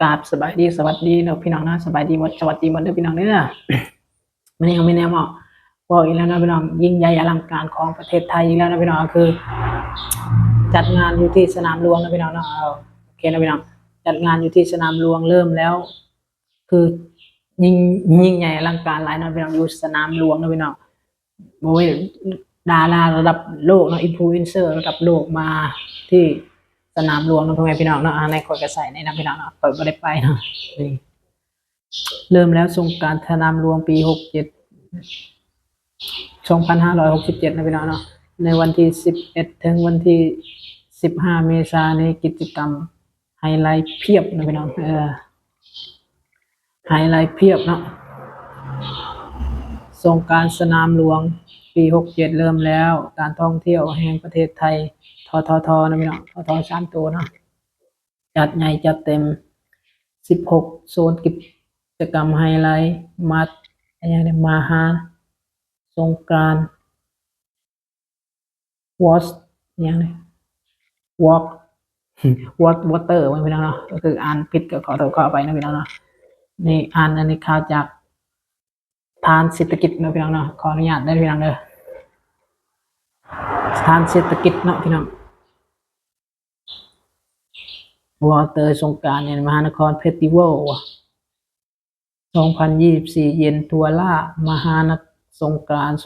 กราบสบายดีสวัสดีเนาะพี่น้องนะสบายดีหมดสวัสดีหมดเด้อพี่น้องเด้อมันยังไม่แน่เหมาะบอกอีกแล้วนะพี่น้องยิ่งใหญ่อลังการของประเทศไทยอีกแล้วนะพี่น้องคือ จัดงานอยู่ที่สนามหลวงนะพี่น้องเนาะเอโอเคนะพี่น้องจัดงานอยู่ที่สนามหลวงเริ่มแล้ว คือยิ่งยิ่งใหญ่อลังการหลายนะพี่น้องอยู่สนามหลวงนะพี่น้องโอ้ยดาราระดับโลกเนาะอินฟลูเอนเซอร์ระดับโลกมาที่ สนามหลวงนะพ่อแม่พี่น้องเนาะในคอยกระใส่ในนะพี่น้องเนาะเปิดไม่ได้ไปเนาะนี่เริ่มแล้วสงการสนามหลวงปีหกเจ็ดสองพันห้าร้อยหกสิบเจ็ดนะพี่น้องเนาะในวันที่สิบเอ็ดถึงวันที่สิบห้าเมษายนในกิจกรรมไฮไลท์เพียบนะพี่น้องเออไฮไลท์เพียบเนาะสงการสนามหลวงปีหกเจ็ดเริ่มแล้ว การท่องเที่ยวแห่งประเทศไทย ทอทอทอนะพี่น้องทอทอสามตัวเนาะจัดใหญ่จัดเต็มสิบหกโซนกิจกรรมไฮไลท์มาอะไรอย่างเนี้มาฮาสงกรานวอสอย่างเนี้วอล์กวอตวอเตอร์ไว้พี่น้องเนาะก็คืออ่านผิดก็ขอโทษขออภัยนะพี่น้องเนาะนี่อ่านอันนี้ข่าวจากทานเศรษฐกิจเนาะพี่น้องเนาะขออนุญาตได้พี่น้องเด้อทานเศรษฐกิจเนาะพี่น้อง วอเตอร์สงกรารเนี่ยมหานครเฟสติวัล2024 เย็นทัวล่ามหานสงกรานต์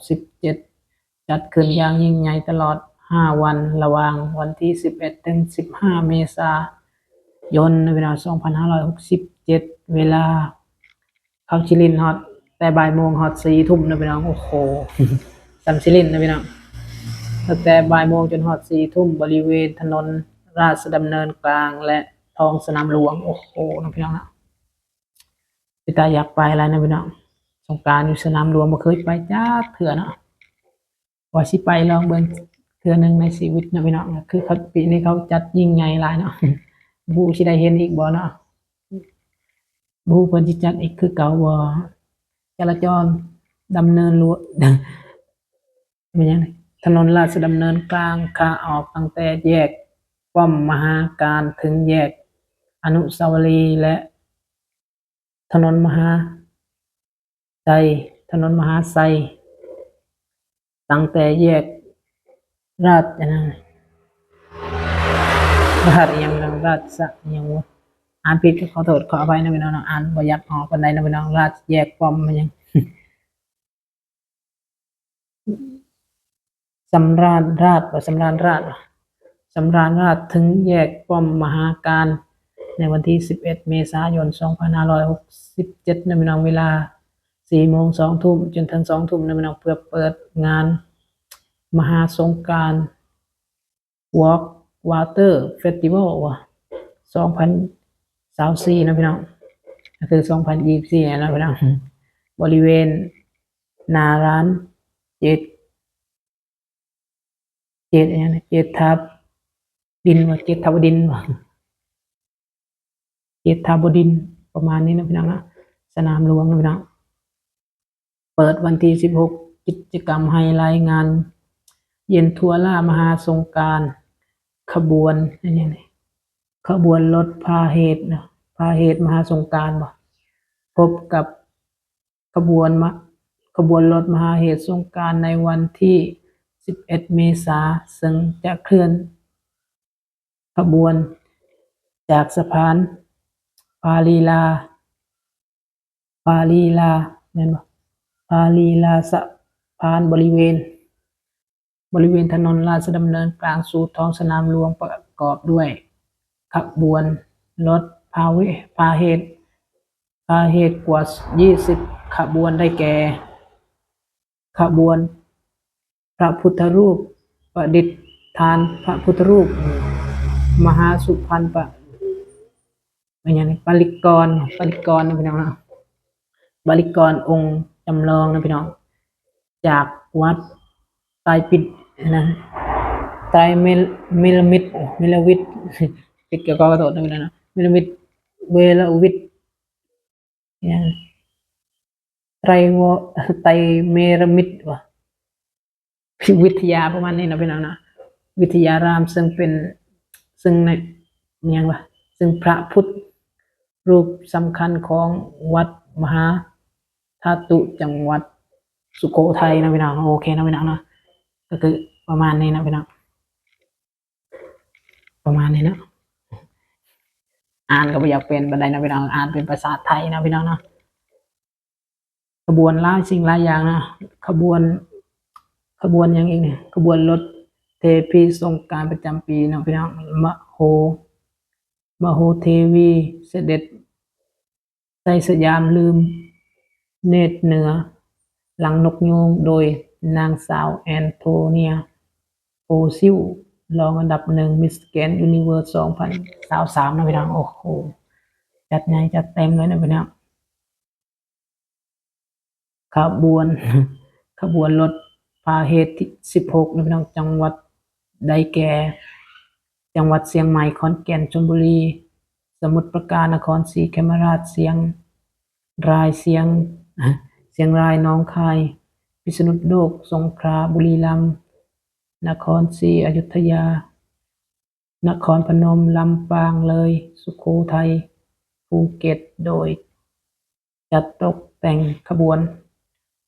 2567 จัดขึ้นอย่างยิ่งใหญ่ตลอด 5 วันระหว่างวันที่ 11 ถึง 15 เมษายนในเวลา 2567 เวลาเขาชิลินฮอตแต่บ่ายโมงฮอตสี่ทุ่มนะพี่น้อง โอ้โหสัมชิลินนะพี่น้องตั้งแต่บ่ายโมงจนฮอตสี่ทุ่มบริเวณถนน ราชดำเนินกลางและท้องสนามหลวง โอ้โหนะพี่น้องนะพี่ตาอยากไปอะไรนะพี่น้องสงการอยู่สนามหลวงบ่เคยไปจ้าเถื่อเนาะว่าสิไปลองเบิ่งเถื่อหนึ่งในชีวิตนะพี่น้องคือเขาปีนี้เขาจัดยิ่งใหญ่หลายเนาะบูสิได้เห็นอีกบ่เนาะบูเพิ่นสิจัดอีกคือเก่าบ่จราจรดำเนินรั้วเป็นยังไงถนนราชดำเนินกลางขาออกตั้งแต่แยก ป้อมมหาการถึงแยก อนุสาวรีย์และ ถนนมหาไซถนนมหาไซตั้งแต่แยก ราชนะราชยังราชสะยังวะอ่านผิดขอโทษขออภัยนะพี่น้องอ่านบ่อยากออกกันใดนะพี่น้องราชแยกป้อมมันยังสำราญราชว่าสำราญราช สำราญราชถึงแยกป้อมมหาการ ในวันที่ 11 เมษายน 2567นะพี่น้องเวลา 4 โมง 2 ทุ่ม จนถึง 2 ทุ่มนะพี่น้องเพื่อเปิดงานมหาสงการ Walk Water Festival ว่ะ2024นะพี่น้องก็คือ 2024นะพี่น้องบริเวณนาร้านเจ็ดเจ็ดอะไรนะเจ็ดทับ ดินว่าเจ็ดทับดินว่าเจ็ดทับดิน ประมาณนี้นะพี่น้องนะสนามหลวงนะพี่น้องเปิดวันที่16กิจกรรมไฮไลท์งาน เย็นทัวล่ามหาสงการขบวนอันนี้นี่ขบวนรถพาเหตุนะพาเหตุมหาสงการบ่พบกับขบวนมขบวนรถมหาเหตุสงการในวันที่ 11 เมษาซึ่งจะเคลื่อน ขบวน จากสะพานปาลีลาปาลีลาเห็นบ่ปาลีลาสะพานบริเวณ บริเวณถนนราชดำเนินกลางสู่ท้องสนามหลวงประกอบด้วยขบวน รถพาเวพาเหตุพาเหตุกว่า 20 ขบวนได้แก่ ขบวน พระพุทธรูปประดิษฐานพระพุทธรูป มหาสุพรรณปะเป็นยังไงปาริกรปาริกรนะพี่น้องนะบาริกรองค์จำลองนะพี่น้อง จากวัดไตรปิฎนะไตรเมลเมลมิดเมลวิทปิดเกี่ยวกับกระโดดนะพี่น้องนะเมลมิดเวลวิทเนี่ยไตรวไตรเมรมิดวะวิทยาประมาณนี้นะพี่น้องนะวิทยารามซึ่งเป็น ซึ่งในเนี่ยงวะซึ่งพระพุทธรูปสำคัญของวัดมหาธาตุจังหวัดสุโขทัยนะพี่น้องโอเคนะพี่น้องนะก็คือประมาณนี้นะพี่น้องประมาณนี้นะอ่านก็ไม่อยากเป็นบันไดนะพี่น้องอ่านเป็นภาษาไทยนะพี่น้องนะขบวนล่าสิ่งหลายอย่างนะขบวนขบวนอย่างอีกเนี่ยขบวนรถ เทพีสงการประจำปีนะพี่น้องมโหมโหเทวีเสด็จใส่สยามลืม เนตรเหนือ หลังนกยูงโดยนางสาวแอนโทเนียโอซิลรองอันดับหนึ่งมิสแกนยูนิเวิร์สสองพันสาวสามนะพี่น้องโอ้โหจัดใหญ่จัดเต็มเลยนะพี่น้องขบวน ขบวนรถพาเหตุที่สิบหกนะพี่น้องจังหวัด ได้แก่ จังหวัดเชียงใหม่ ขอนแก่น ชลบุรี สมุทรปราการ นครศรีธรรมราชเสียงรายเสียงเสียงราย น้องคาย พิษณุโลก สงขลา บุรีรัมย์ นครศรีอยุธยา นครพนม ลำปาง เลย สุโขทัย ภูเก็ต โดย จัดตกแต่งขบวน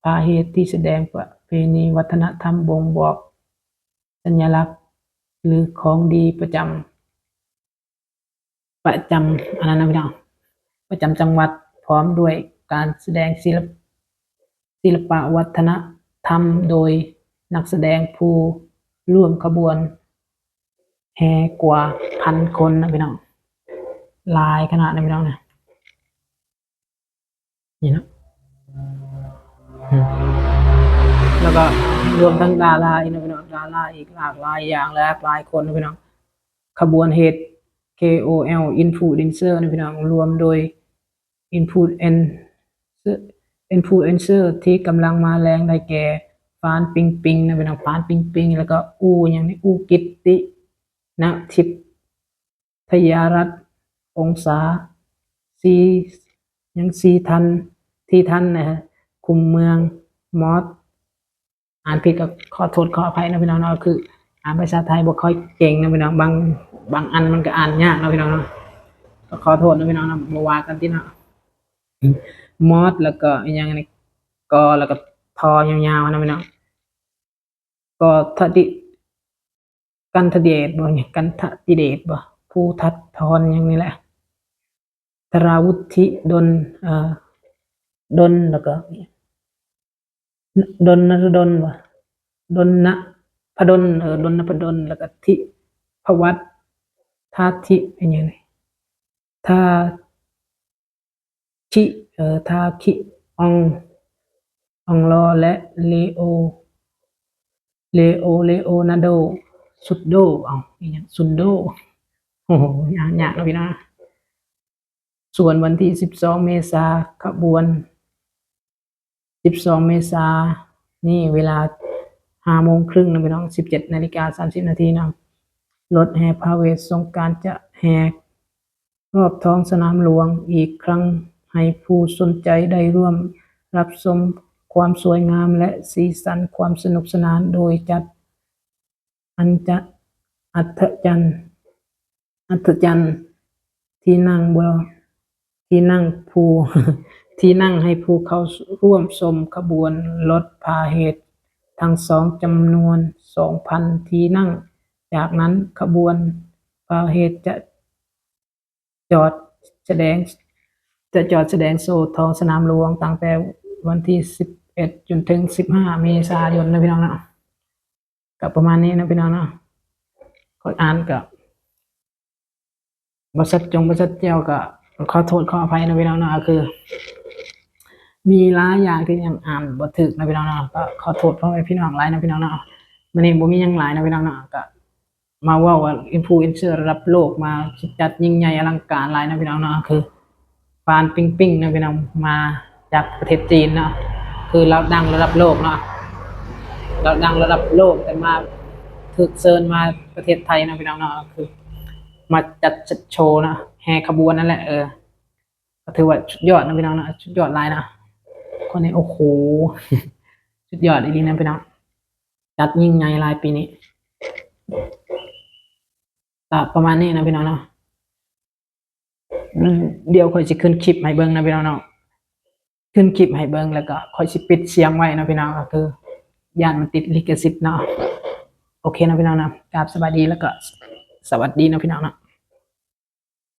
พาเหตุที่แสดงประเพณีวัฒนธรรมบ่งบอก สัญลักษณ์ หรือของดีประจำประจำอันนั้นะพี่น้องประจำจังหวัดพร้อมด้วยการแสดงศิลปศิลปะวัฒนธรรมโดยนักแสดงผู้ร่วมขบวน แห่กว่าพันคนนะพี่น้องหลายขนาดนะพี่น้องนะนี่นะอืม แล้วก็รวมทั้งดาราอีกนะพี่น้องดาราอีกหลากหลายอย่างและหลายคนนะพี่น้องขบวนเหตุ KOL Influencer นะพี่น้องรวมโดย Influencer Influencer ที่กำลังมาแรงได้แก่ฟานปิงปิงนะพี่น้องฟานปิงปิงแล้วก็อูอย่างนี้อูกิตตินะทิพทยารัตองศาซียังซีทันที่ทันนะฮะคุมเมืองมอส อ่านผิดก็ขอโทษขออภัยนะพี่น้องเนาะคือ อ่านภาษาไทยบ่ค่อยเก่งนะพี่น้องบางบางอันมันก็อ่านยากนะพี่น้องเนาะก็ขอโทษนะพี่น้องนะบ่ว่ากันที่เนาะมอสแล้วก็อย่างนี้กอแล้วก็ทอยาวๆนะพี่น้องก็ทดิกันทเดชบ่เนี่ยกันทติเดชบ่ผู้ทัดทอนอย่างนี้แหละธราวุธิดลเอ่อดลแล้วก็ ดนนดลวะดนนะพดลเออดนนพดลแล้วก็ทิพวัตทาทิเป็นยังไงทาชิเออทาคิององลอและเลโอ เลโอเลโอนาโด สุดโดอาอีกอย่างซุนโดโอ้โหยากยากแล้วพี่นะส่วนวันที่สิบสองเมษาขบวน สิบสองเมษานี่เวลาห้าโมงครึ่งนะพี่น้องสิบเจ็ดนาฬิกาสามสิบนาทีนะรถแห่พาเวทสงการจะแห่รอบท้องสนามหลวงอีกครั้งให้ผู้สนใจได้ร่วมรับชมความสวยงามและสีสันความสนุกสนานโดยจัดอันจะอัศจรรย์อัศจรรย์ที่นั่งบนที่นั่งผู้ ที่นั่งให้ผู้เข้าร่วมชมขบวนรถพาเหตุทั้งสองจำนวนสองพันที่นั่ง จากนั้นขบวนพาเหตุจะจอดแสดง จะจอดแสดงโซทองสนามหลวงตั้งแต่วันที่สิบเอ็ดจนถึงสิบห้าเมษายนนะพี่น้องนะกับประมาณนี้นะพี่น้องนะขออ่านกับบริษัทจงบริษัทเจ้าก็ขอโทษขออภัยนะพี่น้องนะคือ มีหลายอย่างที่ยังอ่านบ่ถึกนะพี่น้องนะก็ขอโทษพ่อแม่พี่น้องหลายนะพี่น้องนะมันนี้บ่มียังหลายนะพี่น้องนะก็มาว่าว่าอินฟลูเอนเซอร์ระดับโลกมาจัดยิ่งใหญ่อลังการหลายนะพี่น้องนะคือฟานปิงปิงนะพี่น้องมาจากประเทศจีนนะคือเราดังระดับโลกเนาะเราดังระดับโลกแต่มาถึกเชิญมาประเทศไทยนะพี่น้องนะคือ มาจัดจัดโชว์นะแห่ขบวนนั่นแหละเออก็ถือว่าชุดยอดนะพี่น้องนะชุดยอดลายนะ คนนี้โอ้โหชุดยอดอีกนะพี่น้องจัดยิ่งใหญ่ลายปีนี้ก็ประมาณนี้นะพี่น้องเนาะเดี๋ยวค่อยสิขึ้นคลิปให้เบิ่งนะพี่น้องเนาะขึ้นคลิปให้เบิ่งแล้วก็ค่อยสิปิดเสียงไว้นะพี่น้องก็คือย่านมันติดลิขสิทธิ์เนาะโอเคนะพี่น้องนะกราบสวัสดีแล้วก็สวัสดีนะพี่น้องเนาะ